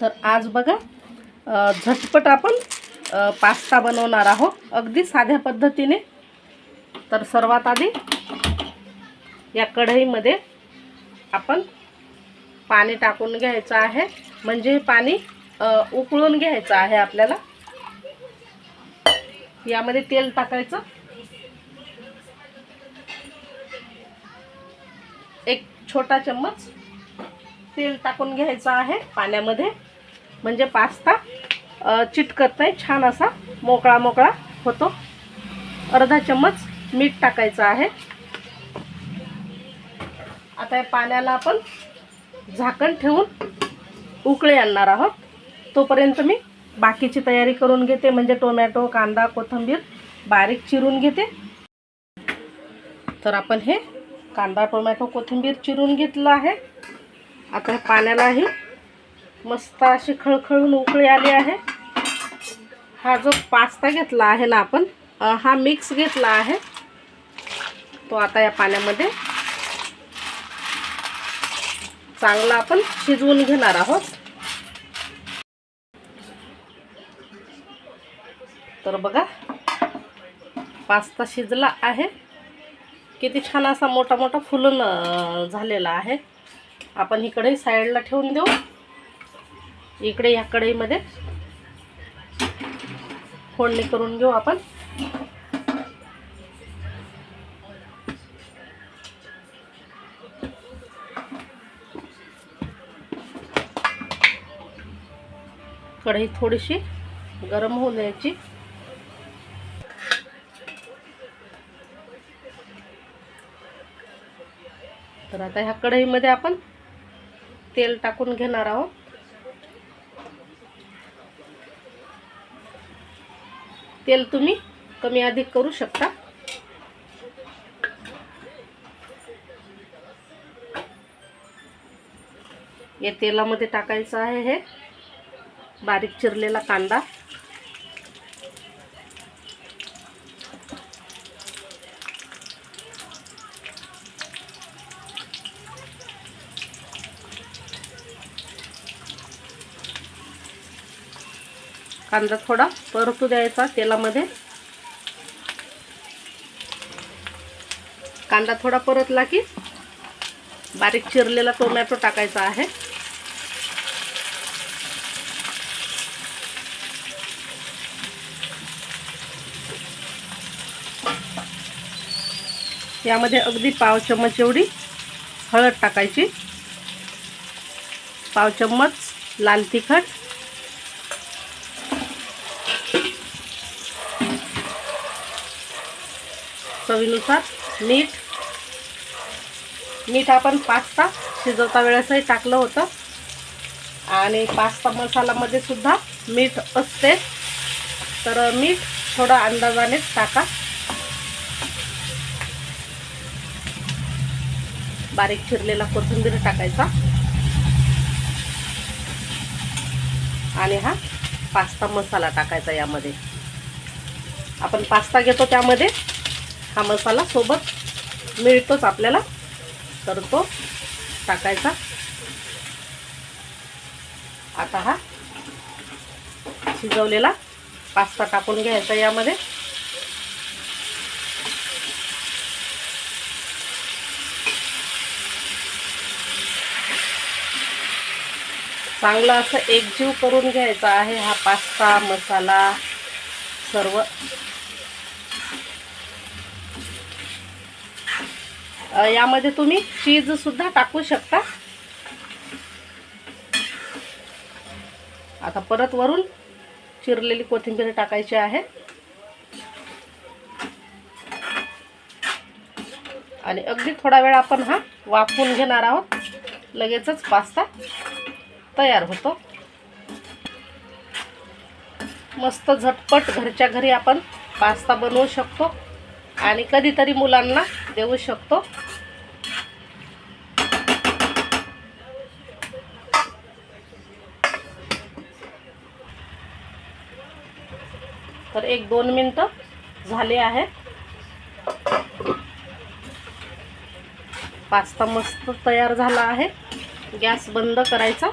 तर आज बघा झटपट आपण पास्ता बनवणार आहोत. अगदी साध्या पद्धतीने. तर सर्वात आधी या कढईमध्ये आपण पाणी टाकून घ्यायचं आहे. म्हणजे पाणी उकळून घ्यायचं आहे आपल्याला. यामध्ये तेल टाकायचं. एक छोटा चम्मच तेल टाकून घ्यायचं आहे पाण्यामध्ये. म्हणजे पास्ता चिटकत नाही छान असा मोकळा मोकळा होतो. अर्धा चम्मच मीठ टाकायचं आहे. आता या पाण्याला आपण झाकण ठेवून उकळे आणणार आहोत. तोपर्यंत मी बाकीची तयारी करून घेते म्हणजे टोमॅटो कांदा कोथिंबीर बारीक चिरून घेते. तर आपण हे कांदा टोमॅटो कोथिंबीर चिरून घेतलं आहे. आता पाण्यालाही मस्त अशी खळखळून उकळी आली आहे. हा जो पास्ता घेतला आहे ना आपण हा मिक्स घेतला आहे. तो आता या पाण्यामध्ये चांगला आपण शिजवून घेणार आहोत. तर बघा पास्ता शिजला आहे. किती छान असा मोठा मोठा फुलून झालेला आहे. आपण इकडे साईडला ठेवून देऊ. इकडे या कढईमध्ये फोडणी करून घेऊ आपण. कढई थोडीशी गरम होऊ द्यायची. तर आता ह्या कढईमध्ये आपण तेल टाकून घेणार आहोत. तेल तुम्ही कमी अधिक करू शकता. या तेलामध्ये टाकायचं आहे हे. बारीक चिरलेला कांदा. कांदा थोडा परतू द्यायचा तेलामध्ये. कांदा थोडा परतला की बारीक चिरलेला टोमॅटो टाकायचा आहे. यामध्ये अगदी पाव चम्मच एवढी हळद टाकायची. पाव चम्मच लाल तिखट चवीनुसार मीठ. मीठ आपण पास्ता शिजवता वेळेसही टाकलं होतं. आणि पास्ता मसालामध्ये सुद्धा मीठ असते. तर मीठ थोडं अंदाजानेच टाका. बारीक चिरलेला कोथिंबीर टाकायचा. आणि हा पास्ता मसाला टाकायचा यामध्ये. आपण पास्ता घेतो त्यामध्ये. हा मसाला सोबत मिळतोच आपल्याला. तर तो टाकायचा. आता हा शिजवलेला पास्ता टाकून घ्यायचा यामध्ये. चांगला असं एकजीव करून घ्यायचा आहे हा पास्ता मसाला सर्व. यामध्ये तुम्ही चीज सुद्धा टाकू शकता. आता परत वरून चिरलेली कोथिंबीर टाकायची आहे. आणि अगदी थोडा वेळ आपण हा वाफवून घेणार आहोत. लगेचच पास्ता तयार होतो. मस्त झटपट घरच्या घरी आपण पास्ता बनवू शकतो. आणि कधीतरी मुलांना देऊ शकतो. तर एक दोन मिनटं झाले आहेत. पास्ता मस्त तयार झाला आहे. गॅस बंद करायचा.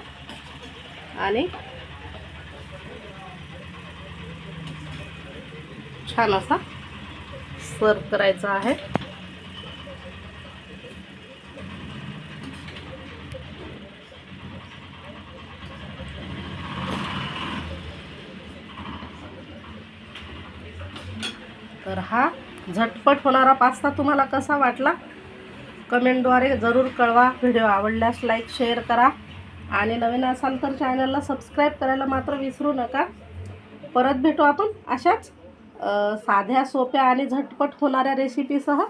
आणि छान असा सर्व करायचा आहे. तर हा झटपट होणारा पास्ता तुम्हाला कसा वाटला? कमेंटद्वारे जरूर कळवा. व्हिडिओ आवडल्यास लाईक शेअर करा. आणि नवीन असाल तर चॅनलला सबस्क्राईब करायला मात्र विसरू नका. परत भेटू आपण अशाच साध्या सोप्या आणि झटपट होणाऱ्या रेसिपीसह